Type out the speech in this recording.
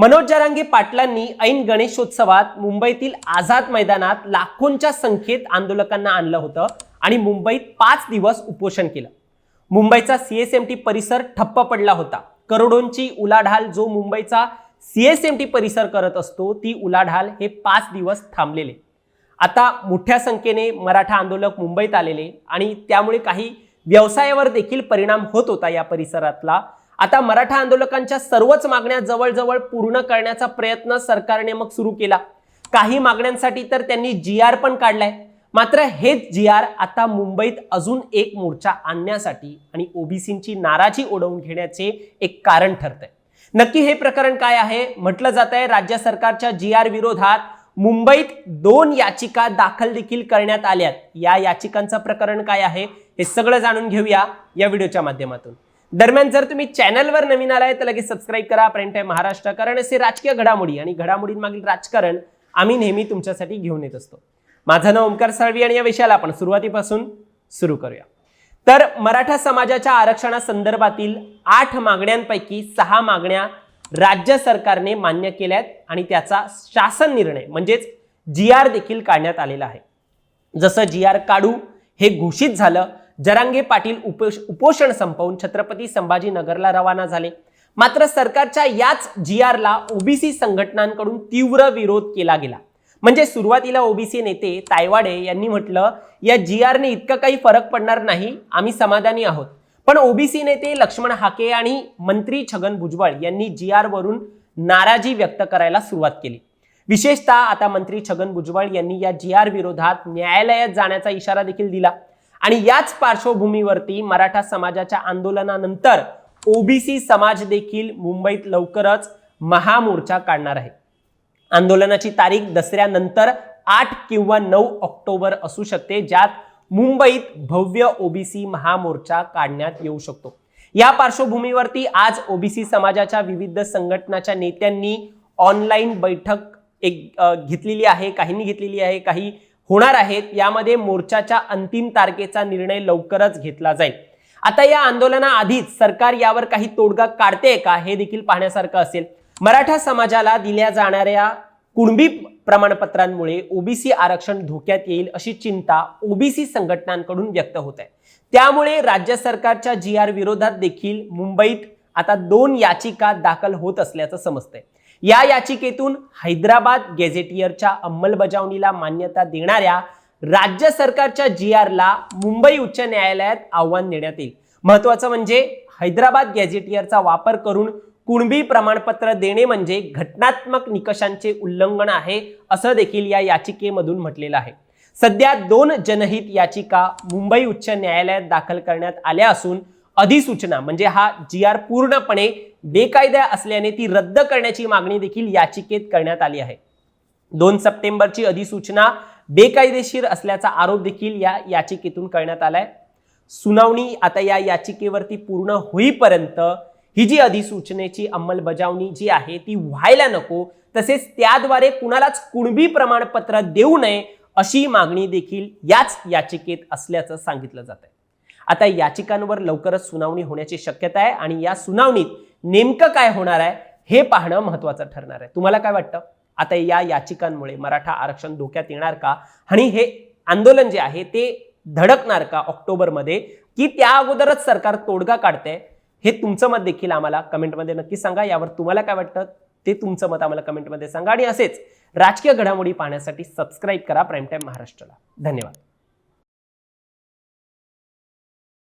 मनोज जरांगे पाटलांनी ऐन गणेशोत्सवात मुंबईतील आझाद मैदानात लाखोंच्या संख्येत आंदोलकांना आणलं होतं आणि मुंबईत पाच दिवस उपोषण केलं. मुंबईचा सीएसएमटी परिसर ठप्प पडला होता. करोडोंची उलाढाल जो मुंबईचा सीएसएमटी परिसर करत असतो ती उलाढाल हे पाच दिवस थांबलेले. आता मोठ्या संख्येने मराठा आंदोलक मुंबईत आलेले आणि त्यामुळे काही व्यवसायावर देखील परिणाम होत होता या परिसरातला. आता मराठा आंदोलकांच्या सर्वच मागण्या जवळजवळ पूर्ण करण्याचा प्रयत्न सरकारने मग सुरू केला. काही मागण्यांसाठी तर त्यांनी जी आर पण काढलाय. मात्र हेच जी आर आता मुंबईत अजून एक मोर्चा आणण्यासाठी आणि ओबीसींची नाराजी ओढवून घेण्याचे एक कारण ठरतंय. नक्की हे प्रकरण काय आहे? म्हटलं जात आहे राज्य सरकारच्या जी आर विरोधात मुंबईत दोन याचिका दाखल देखील करण्यात आल्यात. या याचिकांचं प्रकरण काय आहे? हे सगळं जाणून घेऊया या व्हिडिओच्या माध्यमातून. दरम्यान जर तुम्ही चॅनलवर नवीन आलाय तर लगेच सबस्क्राईब करा. प्रिंट आहे महाराष्ट्र कारण असे राजकीय घडामोडी आणि घडामोडींमागील राजकारण आम्ही नेहमी तुमच्यासाठी घेऊन येत असतो. माझं नाव ओमकार साळवी आणि या विषयाला आपण सुरुवातीपासून सुरू करूया. तर मराठा समाजाच्या आरक्षणासंदर्भातील आठ मागण्यांपैकी सहा मागण्या राज्य सरकारने मान्य केल्यात आणि त्याचा शासन निर्णय म्हणजेच जी आर देखील काढण्यात आलेला आहे. जसं जी आर काढू हे घोषित झालं जरांगे पाटील उपोष उपोषण संपवून छत्रपती संभाजीनगरला रवाना झाले. मात्र सरकारच्या याच जी आरला ओबीसी संघटनांकडून तीव्र विरोध केला गेला. म्हणजे सुरुवातीला ओबीसी नेते तायवाडे यांनी म्हटलं या जी आरने इतकं काही फरक पडणार नाही आम्ही समाधानी आहोत. पण ओबीसी नेते लक्ष्मण हाके आणि मंत्री छगन भुजबळ यांनी जी आरवरून नाराजी व्यक्त करायला सुरुवात केली. विशेषतः आता मंत्री छगन भुजबळ यांनी या जी आर विरोधात न्यायालयात जाण्याचा इशारा देखील दिला. आणि याच पार्श्वभूमीवरती मराठा समाजाच्या आंदोलनानंतर ओबीसी समाज देखील मुंबईत लवकरच महामोर्चा काढणार आहे. आंदोलनाची तारीख दसऱ्यानंतर आठ किंवा नऊ ऑक्टोबर असू शकते ज्यात मुंबईत भव्य ओबीसी महामोर्चा काढण्यात येऊ शकतो. या पार्श्वभूमीवरती आज ओबीसी समाजाच्या विविध संघटनाच्या नेत्यांनी ऑनलाईन बैठक एक घेतलेली आहे काहींनी घेतलेली आहे काही होणार आहेत यामध्ये मोर्चाच्या अंतिम तारखेचा निर्णय लवकरच घेतला जाईल. आता या आंदोलनाआधीच सरकार यावर काही तोडगा काढते का हे देखील पाहण्यासारखं असेल. मराठा समाजाला दिल्या जाणाऱ्या कुणबी प्रमाणपत्रांमुळे ओबीसी आरक्षण धोक्यात येईल अशी चिंता ओबीसी संघटनांकडून व्यक्त होत आहे त्यामुळे राज्य सरकारच्या जी आर विरोधात देखील मुंबईत आता दोन याचिका दाखल होत असल्याचं समजतंय. या याचिकेतून हैदराबाद गेझेटियरच्या अंमलबजावणीला मान्यता देणाऱ्या राज्य सरकारच्या जी आरला मुंबई उच्च न्यायालयात आव्हान देण्यात येईल. महत्वाचं म्हणजे हैदराबाद गॅझेटियरचा वापर करून कुणबी प्रमाणपत्र देणे म्हणजे घटनात्मक निकषांचे उल्लंघन आहे असं देखील या याचिकेमधून म्हटलेलं आहे. सध्या दोन जनहित याचिका मुंबई उच्च न्यायालयात दाखल करण्यात आल्या असून अधिसूचना म्हणजे हा जी आर पूर्णपणे बेकायदा असल्याने ती रद्द करण्याची मागणी देखील याचिकेत करण्यात आली आहे. दोन सप्टेंबरची अधिसूचना बेकायदेशीर असल्याचा आरोप देखील या याचिकेतून करण्यात आलाय. सुनावणी आता या याचिकेवरती पूर्ण होईपर्यंत ही जी अधिसूचनेची अंमलबजावणी जी आहे ती व्हायला नको तसेच त्याद्वारे कुणालाच कुणबी प्रमाणपत्र देऊ नये अशी मागणी देखील याच याचिकेत असल्याचं सांगितलं जात आहे आता याचिकांवर लवकरच सुनावणी होण्याची शक्यता आहे आणि या सुनावणीत नेमकं काय होणार आहे हे पाहणं महत्वाचं ठरणार आहे. तुम्हाला काय वाटतं? आता या याचिकांमुळे मराठा आरक्षण धोक्यात येणार का? आणि हे आंदोलन जे आहे ते धडकणार का ऑक्टोबरमध्ये? की त्या अगोदरच सरकार तोडगा काढतंय? हे तुमचं मत देखील आम्हाला कमेंटमध्ये नक्की सांगा. यावर तुम्हाला काय वाटतं? ते तुमचं मत आम्हाला कमेंटमध्ये सांगा. आणि असेच राजकीय घडामोडी पाहण्यासाठी सबस्क्राईब करा. प्राईम टाईम महाराष्ट्राला. धन्यवाद.